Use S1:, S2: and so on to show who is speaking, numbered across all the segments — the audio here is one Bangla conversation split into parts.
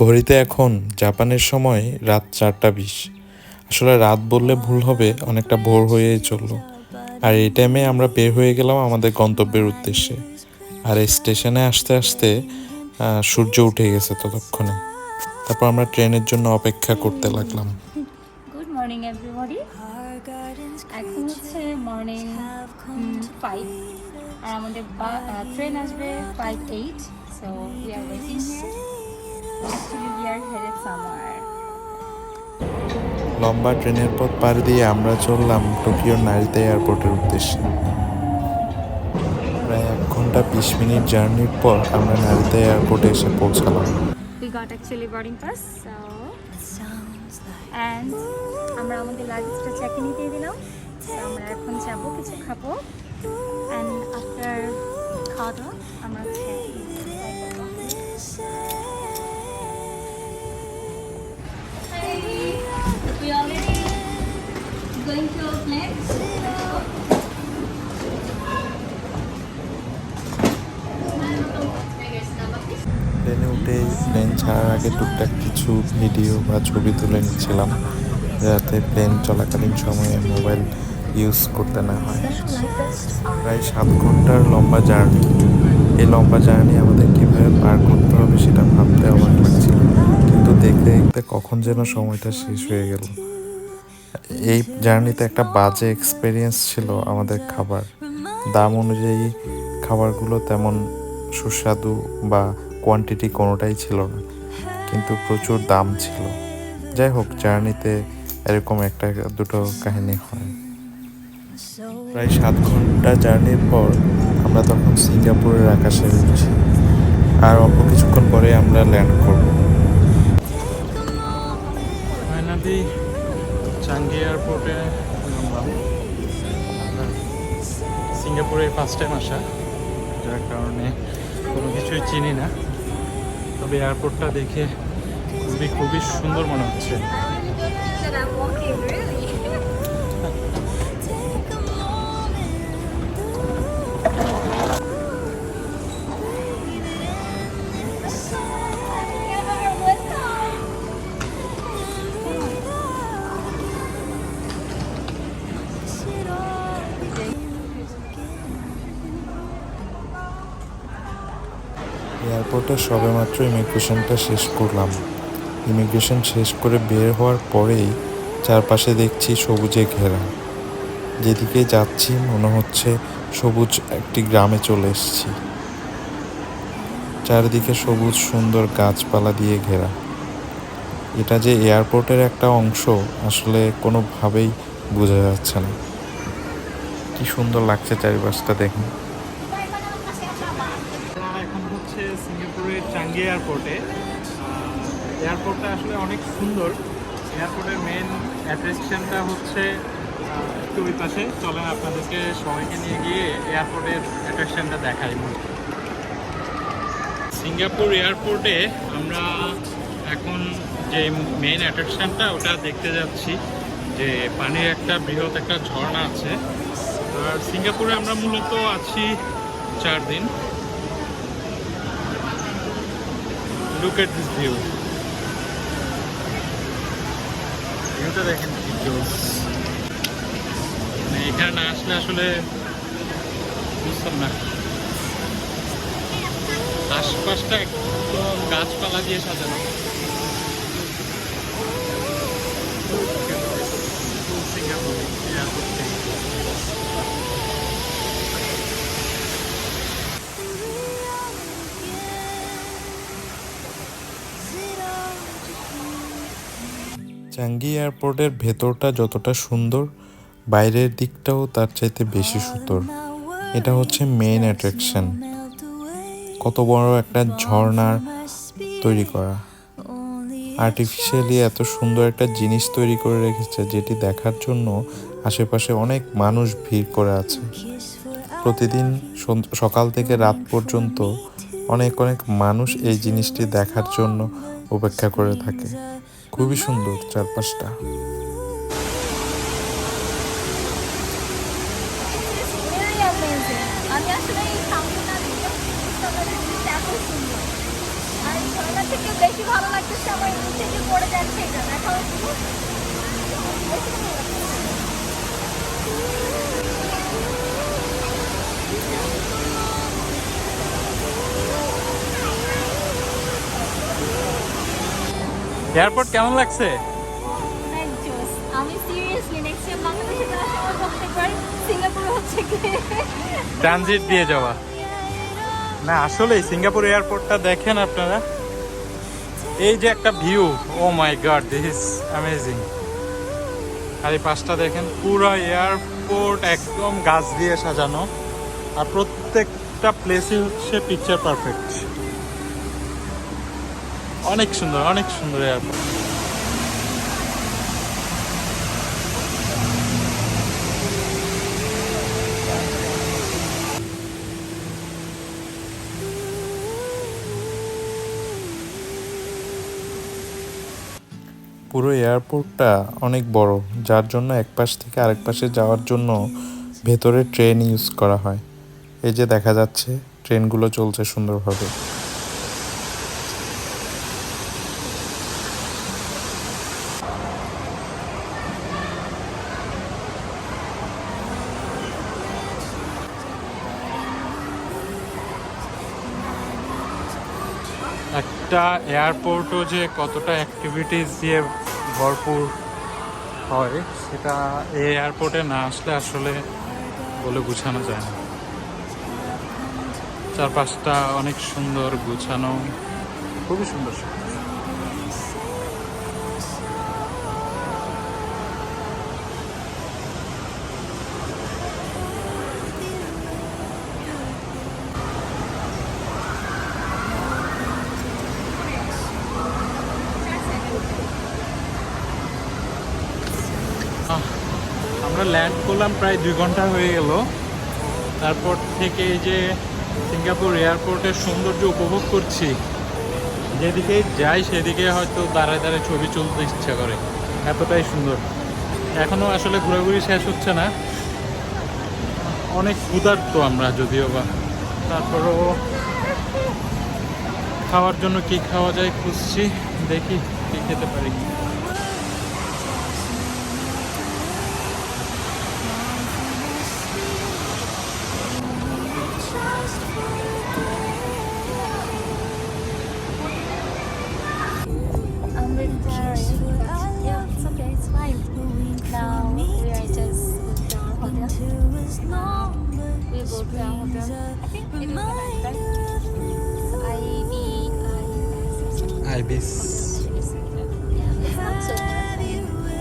S1: ঘড়িতে এখন জাপানের সময় রাত চারটা বিশ। আসলে রাত বললে ভুল হবে, অনেকটা ভোর হয়েই চলল। আর এই টাইমে আমরা বের হয়ে গেলাম আমাদের গন্তব্যের উদ্দেশ্যে। আর এই স্টেশনে আসতে আসতে সূর্য উঠে গেছে ততক্ষণে। তারপর আমরা ট্রেনের জন্য অপেক্ষা করতে লাগলাম।
S2: আমাদের ট্রেন আসবে five eight so we are waiting here
S1: লম্বা ট্রেনের পথ পার দিয়ে আমরা চললাম টোকিওর নারিতা এয়ারপোর্টের উদ্দেশ্যে। প্রায় এক ঘণ্টা বিশ মিনিট জার্নির পর আমরা নারিতা এয়ারপোর্টে এসে পৌঁছালাম।
S2: Got actually boarding pass so and আমরা আমাদের লাগেজটা চেক ইন দিয়ে দিলাম। আমরা এখন যাব কিছু খাব। অ্যান্ড আফটার খাওয়া দাওয়া আমরা going to our place.
S1: প্লেনে উঠে প্লেন ছাড়ার আগে টুকটাক কিছু ভিডিও বা ছবি তুলে নিচ্ছিলাম, যাতে প্লেন চলাকালীন সময়ে মোবাইল ইউজ করতে না হয়। প্রায় সাত ঘণ্টার লম্বা জার্নি এই লম্বা জার্নি আমাদের কীভাবে পার করতে হবে সেটা ভাবতে অবাক লাগছিল। কিন্তু দেখতে দেখতে কখন যেন সময়টা শেষ হয়ে গেল। এই জার্নিতে একটা বাজে এক্সপিরিয়েন্স ছিল আমাদের খাবার। দাম অনুযায়ী খাবারগুলো তেমন সুস্বাদু বা কোয়ান্টিটি কোনোটাই ছিল না, কিন্তু প্রচুর দাম ছিল। যাই হোক, জার্নিতে এরকম একটা দুটো কাহিনী হয়। প্রায় সাত ঘণ্টা জার্নির পর আমরা তখন সিঙ্গাপুরের আকাশে উঠছি। আর অল্প কিছুক্ষণ পরে আমরা ল্যান্ড করব।
S3: চাঙ্গি এয়ারপোর্টে নামলাম। সিঙ্গাপুরে ফার্স্ট টাইম আসা। যার কারণে কোনো কিছুই চিনি না। তবে এয়ারপোর্টটা দেখে খুবই খুবই সুন্দর মনে হচ্ছে।
S1: এয়ারপোর্টে সবেমাত্র ইমিগ্রেশনটা শেষ করলাম। ইমিগ্রেশন শেষ করে বের হওয়ার পরেই চারপাশে দেখছি সবুজে ঘেরা। যেদিকে যাচ্ছি মনে হচ্ছে সবুজ একটি গ্রামে চলে এসেছি। চারিদিকে সবুজ সুন্দর গাছপালা দিয়ে ঘেরা। এটা যে এয়ারপোর্টের একটা অংশ আসলে কোনোভাবেই বোঝা যাচ্ছে না। কি সুন্দর লাগছে চারিপাশটা দেখুন
S3: আমরা এখন হচ্ছে সিঙ্গাপুরের চাঙ্গি এয়ারপোর্টে এয়ারপোর্টটা আসলে অনেক সুন্দর। এয়ারপোর্টের মেন অ্যাট্রাকশনটা হচ্ছে একটু ওই পাশে চলেন আপনাদেরকে সবাইকে নিয়ে গিয়ে এয়ারপোর্টের অ্যাট্রাকশনটা দেখাই সিঙ্গাপুর এয়ারপোর্টে আমরা এখন যে মেন অ্যাট্রাকশনটা ওটা দেখতে যাচ্ছি যে পানির একটা বৃহৎ একটা ঝর্ণা আছে। আর সিঙ্গাপুরে আমরা মূলত আছি চার দিন। ভিউটা দেখেন কি জোস মানে এখানে না আসলে আসলে বুঝতাম না। আশপাশটা একদম গাছপালা দিয়ে সাজানো।
S1: চাঙ্গি এয়ারপোর্টের ভেতরটা যতটা সুন্দর, বাইরের দিকটাও তার চাইতে বেশি সুন্দর এটা হচ্ছে মেইন অ্যাট্রাকশন কত বড় একটা ঝর্ণার তৈরি করা। আর্টিফিশিয়ালি এত সুন্দর একটা জিনিস তৈরি করে রেখেছে, যেটি দেখার জন্য আশেপাশে অনেক মানুষ ভিড় করে আছে। প্রতিদিন সকাল থেকে রাত পর্যন্ত অনেক অনেক মানুষ এই জিনিসটি দেখার জন্য অপেক্ষা করে থাকে। খুবই সুন্দর চারপাশটা।
S2: থেকে বেশি ভালো লাগতেছে আমার নিচে যে পড়ে যাচ্ছে একটু। বেশি ভালো লাগতেছে।
S3: এয়ারপোর্ট কেমন লাগছে?
S2: আমি সিরিয়াসলি নেক্সট টাইম বাংলাদেশে আসার পর প্রত্যেকবার সিঙ্গাপুরে হচ্ছে কি?
S3: ট্রানজিট দিয়ে যাওয়া। না আসলে সিঙ্গাপুর এয়ারপোর্টটা দেখেন আপনারা। এই যে একটা view oh my god this is amazing আর এই পাশটা দেখেন পুরো এয়ারপোর্ট একদম গাছ দিয়ে সাজানো। আর প্রত্যেকটা প্লেসই হচ্ছে পিকচার পারফেক্ট অনেক সুন্দর অনেক সুন্দর এয়ারপোর্ট
S1: পুরো এয়ারপোর্টটা অনেক বড়, যার জন্য এক পাশ থেকে আরেক পাশে যাওয়ার জন্য ভেতরে ট্রেন ইউজ করা হয়। এই যে দেখা যাচ্ছে, ট্রেনগুলো চলছে সুন্দরভাবে।
S3: একটা এয়ারপোর্টও যে কতটা অ্যাক্টিভিটিস দিয়ে ভরপুর হয়, সেটা এই এয়ারপোর্টে না আসলে আসলে বলে গুছানো যায় না। চারপাশটা অনেক সুন্দর গুছানো। খুবই সুন্দর। ল্যান্ড করলাম প্রায় দুই ঘণ্টা হয়ে গেল। তারপর থেকে এই যে সিঙ্গাপুর এয়ারপোর্টের সৌন্দর্য উপভোগ করছি। যেদিকে যাই সেদিকে হয়তো দাঁড়ায় দাঁড়ায় ছবি তুলতে ইচ্ছা করে। এতটাই সুন্দর। এখনও আসলে ঘোরাঘুরি শেষ হচ্ছে না। অনেক ক্ষুধার্ত আমরা যদিও বা। তারপরও খাওয়ার জন্য কি খাওয়া যায় খুঁজছি। দেখি কি খেতে পারি।
S2: We go to our hotel. I think it is the night, right? So IB,
S3: Ibis
S2: Yeah, it's not so far.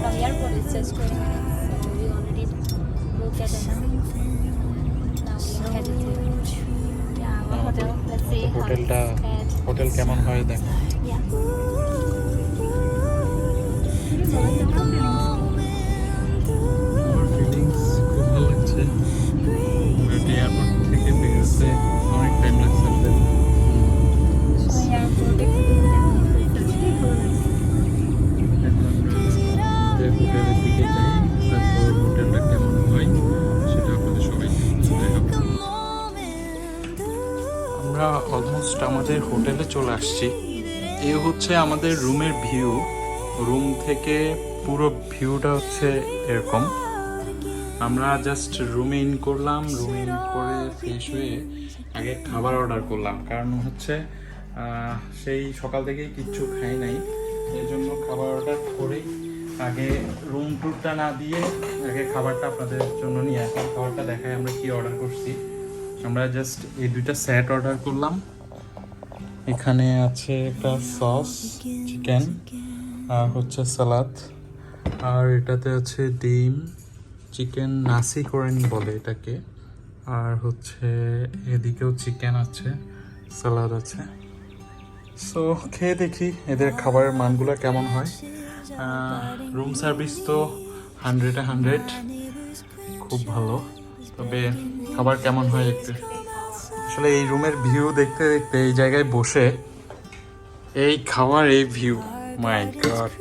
S2: From airport it's just 20 minutes. So we already booked at an Now we are headed to yeah, our hotel. Let's see how it's at.
S3: Hotel কেমন হয় দেখো
S2: Yeah.
S3: অলমোস্ট আমাদের হোটেলে চলে আসছি। এ হচ্ছে আমাদের রুমের ভিউ। রুম থেকে পুরো ভিউটা হচ্ছে এরকম। আমরা জাস্ট রুমে ইন করলাম রুমে ইন করে ফ্রেশ হয়ে আগে খাবার অর্ডার করলাম। কারণ হচ্ছে সেই সকাল থেকেই কিচ্ছু খাই নাই। এই জন্য খাবার অর্ডার করেই আগে রুম ট্যুরটা না দিয়ে আগে খাবারটা আপনাদের জন্য নিয়ে আসলাম খাবারটা দেখায় আমরা কি অর্ডার করছি। আমরা জাস্ট এই দুইটা সেট অর্ডার করলাম। এখানে আছে একটা সস, চিকেন, আর হচ্ছে সালাদ। আর এটাতে আছে ডিম, চিকেন নাসি করেন বলে এটাকে। আর হচ্ছে এদিকেও চিকেন আছে, সালাদ আছে। সো, খেয়ে দেখি এদের খাবারের মানগুলো কেমন হয়। রুম সার্ভিস তো হান্ড্রেডে হান্ড্রেড খুব ভালো। তবে খাবার কেমন হয় একটু আসলে এই রুমের ভিউ দেখতে দেখতে এই জায়গায় বসে এই খাওয়ার এই ভিউ। মাই গড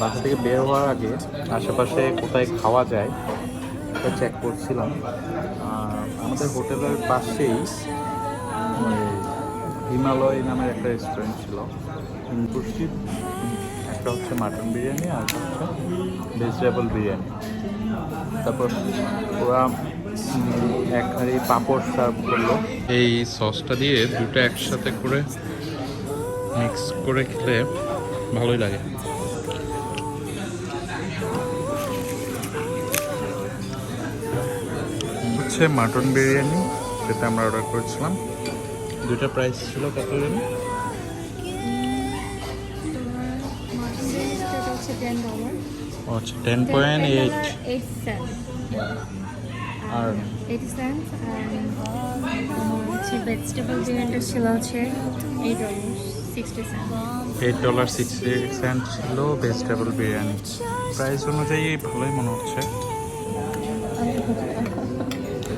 S3: বাসা থেকে বের হওয়ার আগে আশেপাশে কোথায় খাওয়া যায় এটা চেক করছিলাম। আমাদের হোটেলের পাশেই
S4: হিমালয় নামের একটা রেস্টুরেন্ট ছিল। ইনপুরশিপ একটা হচ্ছে মাটন বিরিয়ানি আর একটা হচ্ছে ভেজিটেবল বিরিয়ানি। তারপর ওরা এক হাঁড়ি পাঁপড় সার্ভ করল।
S3: এই সসটা দিয়ে দুটো একসাথে করে মিক্স করে খেলে ভালোই লাগে। হচ্ছে মাটন বিরিয়ানি যেটা আমরা অর্ডার করেছিলাম। দুইটা প্রাইস ছিল কত জানি? আচ্ছা টেন পয়েন্ট এইট
S2: এইট
S3: আর
S2: এইট সেন্ট হচ্ছে ভেজিটেবল বিরিয়ানিটা ছিল হচ্ছে dollar sixty cent
S3: dollar cent ছিল ভেজিটেবল বিরিয়ানি প্রাইস অনুযায়ী ভালোই মনে হচ্ছে।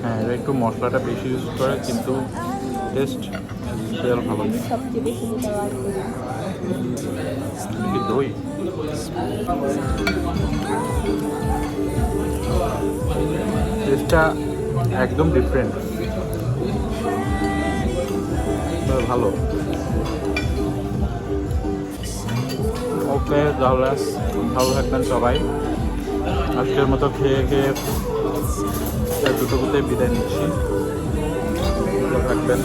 S3: হ্যাঁ এরা একটু মশলাটা বেশি ইউজ করে কিন্তু টেস্ট ইউজুয়াল ভালো। দই?
S4: টেস্টটা একদম ডিফারেন্ট ভালো। ওকে তাহলে ভালো থাকবেন সবাই। আজকের মতো খেয়ে খেয়ে দুটো বিদায় নিচ্ছি। ভালো থাকবেন।